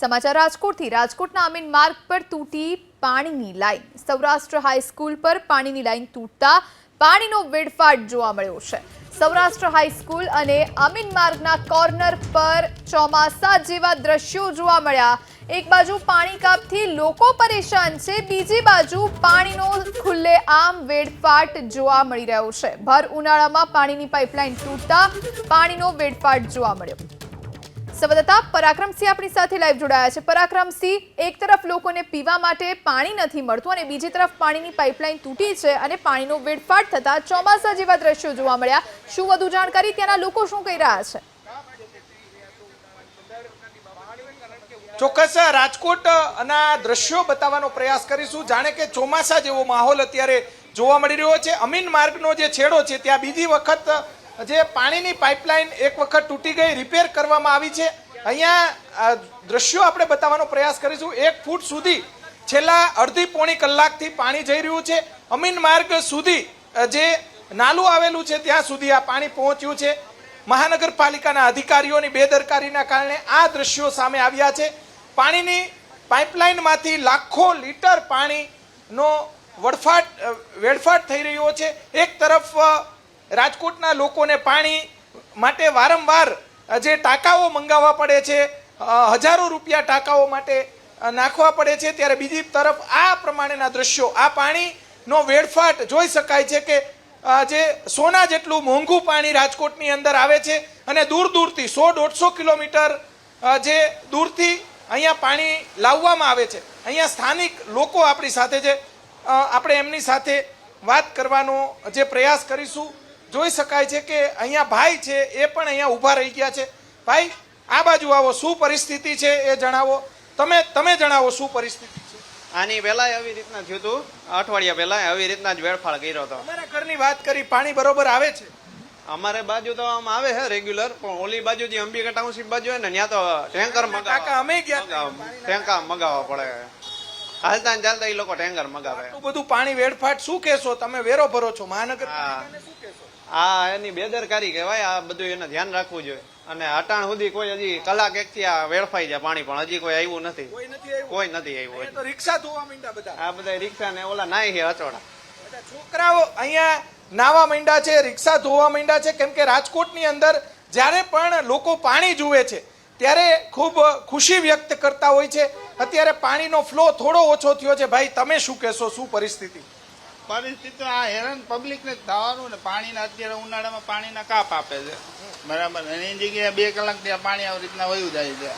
સમાચાર રાજકોટથી. રાજકોટના અમીન માર્ગ પર તૂટી પાણીની લાઈન. સૌરાષ્ટ્ર હાઈસ્કૂલ પર પાણીની લાઈન તૂટતા પાણીનો વેડફાટ જોવા મળ્યો છે. સૌરાષ્ટ્ર હાઈસ્કૂલ અને અમીન માર્ગના કોર્નર પર ચોમાસા જેવા દ્રશ્યો જોવા મળ્યા. એક બાજુ પાણી કાપથી લોકો પરેશાન છે, બીજી બાજુ પાણીનો ખુલ્લે આમ વેડફાટ જોવા મળી રહ્યો છે. ભર ઉનાળામાં પાણીની પાઇપલાઇન તૂટતા પાણીનો વેડફાટ જોવા મળ્યો. સંવાદદાતા પરાક્રમસિંહ આપણી સાથે લાઈવ જોડાયા છે. પરાક્રમસિંહ, એક તરફ લોકોને પીવા માટે પાણી નથી મળતું અને બીજી તરફ પાણીની પાઇપલાઇન તૂટી છે અને પાણીનો વેડફાટ થતા ચોમાસા જેવા દ્રશ્યો જોવા મળ્યા. શું વધુ જાણકારી? ત્યાંના લોકો શું કહી રહ્યા છે? ચોક્કસ રાજકોટ ના દ્રશ્યો બતાવવાનો પ્રયાસ કરીશું. જાણે કે ચોમાસા જેવો માહોલ અત્યારે જોવા મળી રહ્યો છે. અમીન માર્ગનો જે છેડો છે, ત્યાં બીજી વખત જે પાણીની પાઇપલાઇન એક વખત તૂટી ગઈ, રિપેર કરવામાં આવી છે. અહીંયા દ્રશ્યો આપણે બતાવવાનો પ્રયાસ કરીશું. એક ફૂટ સુધી છેલ્લા અડધી પોણી કલાકથી પાણી જઈ રહ્યું છે. અમીન માર્ગ સુધી જે નાલું આવેલું છે, ત્યાં સુધી આ પાણી પહોંચ્યું છે. મહાનગરપાલિકાના અધિકારીઓની બેદરકારીના કારણે આ દ્રશ્યો સામે આવ્યા છે. પાણીની પાઇપલાઇનમાંથી લાખો લીટર પાણીનો વડફાટ વેડફાટ થઈ રહ્યો છે. એક તરફ રાજકોટના લોકોને પાણી માટે વારંવાર જે ટાંકાઓ મંગાવવા પડે છે હજારો રૂપિયા ટાંકાઓ માટે નાખવા પડે છે, ત્યારે બીજી તરફ આ પ્રમાણેના દ્રશ્યો, આ પાણીનો વેડફાટ જોઈ શકાય છે કે જે સોના જેટલું મોંઘું પાણી રાજકોટની અંદર આવે છે અને દૂર દૂરથી સો દોઢસો કિલોમીટર જે દૂરથી અહીંયા પાણી લાવવામાં આવે છે. અહીંયા સ્થાનિક લોકો આપણી સાથે છે. આપણે એમની સાથે વાત કરવાનો જે પ્રયાસ કરીશું. જોઈ શકાય છે કે અહીંયા ભાઈ છે એ પણ અહીંયા ઊભા રહી ગયા છે. ભાઈ આ બાજુ આવો શું પરિસ્થિતિ છે એ જણાવો. તમે તમે જણાવો શું પરિસ્થિતિ છે? આની પહેલા આવી રીતના થયું હતું અઠવાડિયા પહેલા આવી રીતના જ વેડફાળ કર્યો હતો. અમારા ઘરની વાત કરી પાણી બરોબર આવે છે? અમારે બાજુ તો આમ આવે છે રેગ્યુલર પણ ઓલી બાજુ જે અંબિકા ટાઉનશીપ બાજુ હોય ને ત્યાં તો ટેન્કર મગાવવા અમે ગયા. ટેન્કર મગાવવા પડે. હાલતા ને ચાલતા એ લોકો ટેન્કર મગાવે. બધું પાણી વેડફાટ શું કહેશો? તમે વેરો ભરો છો મહાનગર શું કહેશો? આ એની બેદરકારી કહેવાય આ બધું એને ધ્યાન રાખવું જોઈએ. અને અટાણ સુધી કોઈ હજી કલાક એક થી આ વેડફાઈ જાય પાણી પણ હજી કોઈ આવ્યું નથી. કોઈ નથી આવ્યું? કોઈ નથી આવ્યું અહીંયા તો રિક્ષા ધોવા માંડ્યા બધા. આ બધા રિક્ષા ને ઓલા નાય છે અચોડા છોકરાઓ અહીંયા નાવા માંડ્યા છે રિક્ષા ધોવા માંડ્યા છે કેમ કે રાજકોટની અંદર જ્યારે પણ લોકો પાણી જુએ છે ત્યારે ખૂબ ખુશી વ્યક્ત કરતા હોય છે. અત્યારે પાણીનો ફ્લો થોડો ઓછો થયો છે. ભાઈ તમે શું કહેશો? શું પરિસ્થિતિ? પરિસ્થિતિ આ હેરાન પબ્લિક ને થવાનું ને પાણીના અત્યારે ઉનાળામાં પાણીના કાપ આપે છે. બરાબર. એની જગ્યાએ બે કલાક ત્યાં પાણી આવી રીતના વયું જાય છે.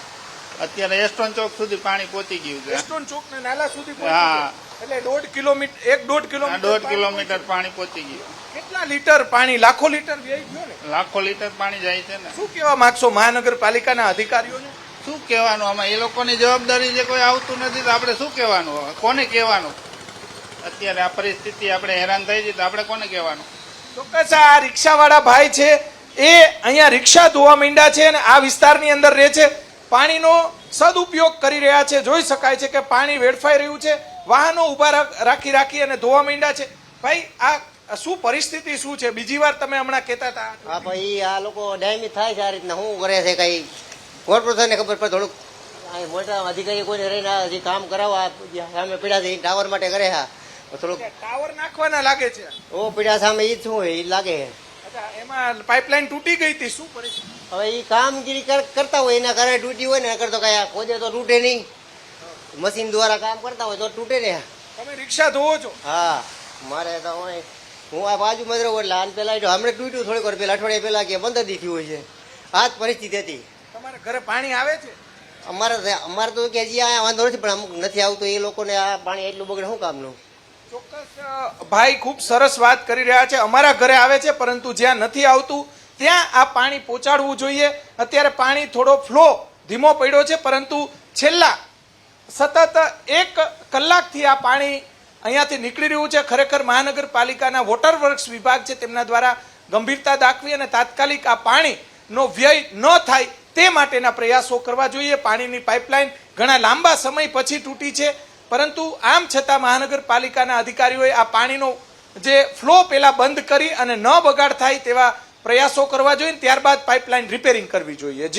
અત્યારે એસ્ટોન ચોક સુધી પાણી પહોંચી ગયું છે. એસ્ટોન ચોક ને નાલા સુધી હા. એટલે દોઢ કિલોમીટર એક દોઢ કિલોમીટર દોઢ કિલોમીટર પાણી પહોંચી ગયું. કેટલા લીટર પાણી લાખો લીટર વ્યય ગયો ને? લાખો લીટર પાણી જાય છે ને. શું કહેવા માંગશો મહાનગરપાલિકાના અધિકારીઓને? શું કહેવાનું? આમાં એ લોકોની જવાબદારી જે કોઈ આવતું નથી તો આપણે શું કહેવાનું? કોને કહેવાનું? અત્યારે આ પરિસ્થિતિ આપણે હેરાન થઈ છે તો આપણે કોને કહેવાનું? ચોક્કસ આ રિક્ષાવાળા ભાઈ છે એ અહીંયા રિક્ષા ધોવા માંડ્યા છે અને આ વિસ્તારની અંદર રહે છે. પાણીનો સદુપયોગ કરી રહ્યા છે. જોઈ શકાય છે કે પાણી વેડફાઈ રહ્યું છે. વાહનો ઊભા રાખ- રાખી રાખી અને ધોવા માંડ્યા છે. ભાઈ આ શું પરિસ્થિતિ શું છે? બીજી વાર તમે હમણાં કહેતા હતા હા ભાઈ આ લોકો ડાયમી થાય છે આ રીતના. શું કરે છે કઈ? કોર્પોરેશનને ખબર પડે થોડુંક. મોટા અધિકારી કોઈને રહીને હજી કામ કરાવવા સામે પીડા છે ટાવર માટે કરે હા થોડુંક ટાવર નાખવાના લાગે છે. ઓ પીડા સામે જ શું હોય? એ લાગે. અચ્છા એમાં પાઇપલાઇન તૂટી ગઈ હતી શું પરિસ્થિતિ? હવે એ કામગીરી કર- કરતા હોય એના કારણે તૂટી હોય ને કરતો કઈ ખોદે તો તૂટે નહીં. મશીન દ્વારા કામ કરતા હોય તો તૂટે ને. તમે રિક્ષા ધોવો છો? હા મારે તો હું આ બાજુમાં જ રહું એટલે આને પેલા હમણાં તૂટ્યું થોડીક વાર પેલા અઠવાડિયા પેલા કે પંદર દી થયું હોય છે આ જ પરિસ્થિતિ હતી. તમારા ઘરે પાણી આવે છે? અમારે અમારે તો કે હજી આ વાંધો નથી પણ અમુક નથી આવતું એ લોકોને આ પાણી એટલું બગડે શું કામનું? ચોક્કસ ભાઈ ખૂબ સરસ વાત કરી રહ્યા છે. અમારા ઘરે આવે છે, પરંતુ જ્યાં નથી આવતું, ત્યાં આ પાણી પહોંચાડવું જોઈએ. અત્યારે પાણી થોડો ફ્લો ધીમો પડ્યો છે, પરંતુ છેલ્લા સતત એક કલાકથી આ પાણી અહીંયાથી નીકળી રહ્યું છે. ખરેખર મહાનગરપાલિકાના વોટર વર્ક્સ વિભાગ છે, તેમના દ્વારા ગંભીરતા દાખવી અને તાત્કાલિક આ પાણીનો વ્યય ન થાય તે માટેના પ્રયાસો કરવા જોઈએ. પાણીની પાઇપલાઇન ઘણા લાંબા સમય પછી તૂટી છે. પરંતુ આમ છતાં મહાનગરપાલિકાના અધિકારીઓએ આ પાણીનો જે ફ્લો પેલા બંધ કરી અને ન બગાડ થાય તેવા પ્રયાસો કરવા જોઈએ ત્યારબાદ પાઇપલાઇન રિપેરિંગ કરવી જોઈએ.